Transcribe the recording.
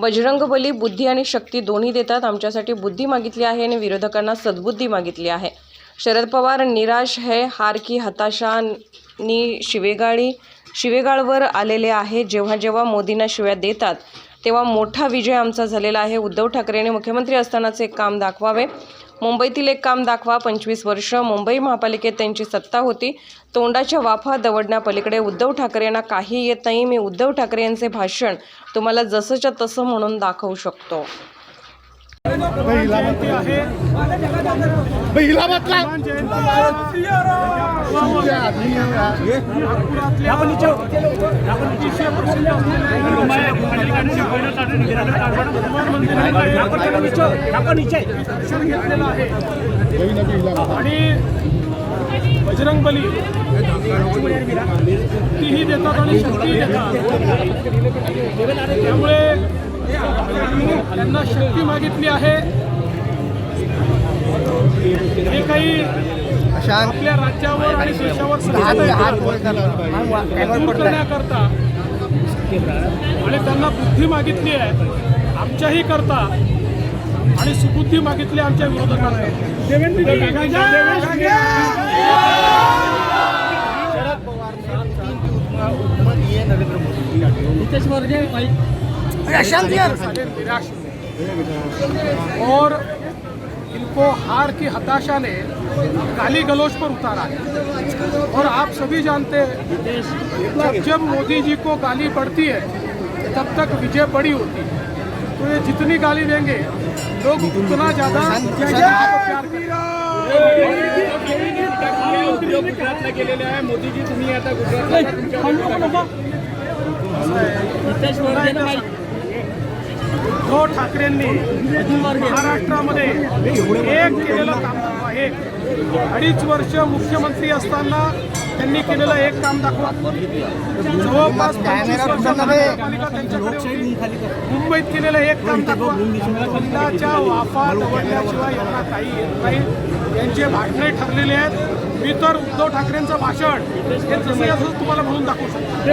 बजरंग बली बुद्धी आणि शक्ती दोन्ही देतात. आमच्यासाठी बुद्धी मागितली आहे आणि विरोधकांना सद्बुद्धी मागितली आहे. शरद पवार निराश है हार की हताशानी शिवेगाळी शिवेगाळवर आलेले आहे. जेव्हा जेव्हा मोदींना शिव्या देतात तेव्हा मोठा विजय आमचा झालेला आहे. उद्धव ठाकरेंनी मुख्यमंत्री असतानाचे एक काम दाखवावे. मुंबईतील एक काम दाखवा. पंचवीस वर्ष मुंबई महापालिकेत त्यांची सत्ता होती. तोंडाच्या वाफा दवडण्यापलीकडे उद्धव ठाकरेंना काही येत नाही. मी उद्धव ठाकरे यांचे भाषण तुम्हाला जसंच्या तसं म्हणून दाखवू शकतो. आणि बजरंग बली तीही देतात आणि शक्तीही देतात. त्यामुळे त्यांना शक्ती मागितली आहे. जे काही आपल्या राज्यावर आणि देशावर करण्याकरता आणि त्यांना बुद्धी मागितली आहे. आमच्याही करता. आणि सुबुद्धी मागितली आमच्या विरोधकांना. सारे निराश. हुए। और इनको हार की हताशा ने गाली गलोच पर उतारा है। और आप सभी जानते हैं जब जब मोदी जी को गाली पड़ती है तब तक विजय बड़ी होती है। तो ये जितनी गाली देंगे लोग उतना ज़्यादा प्यार करेंगे। गेलेले आहे मोदीजी तुम्ही आता गुजरातला उद्धव ठाकरेंनी महाराष्ट्रामध्ये एक केलेलं काम आहे अडीच वर्ष मुख्यमंत्री असताना त्यांनी केलेलं एक काम दाखवा. जवळपास पंचवीस वर्ष मुंबईत केलेलं एक काम दाखवा. तोंडाच्या वाफा दवडल्याशिवाय यांना काही येत नाही. यांचे भाषणे ठरलेले आहेत. मी तर उद्धव ठाकरेंचं भाषण हे जसं असं तुम्हाला म्हणून दाखवू शकतो.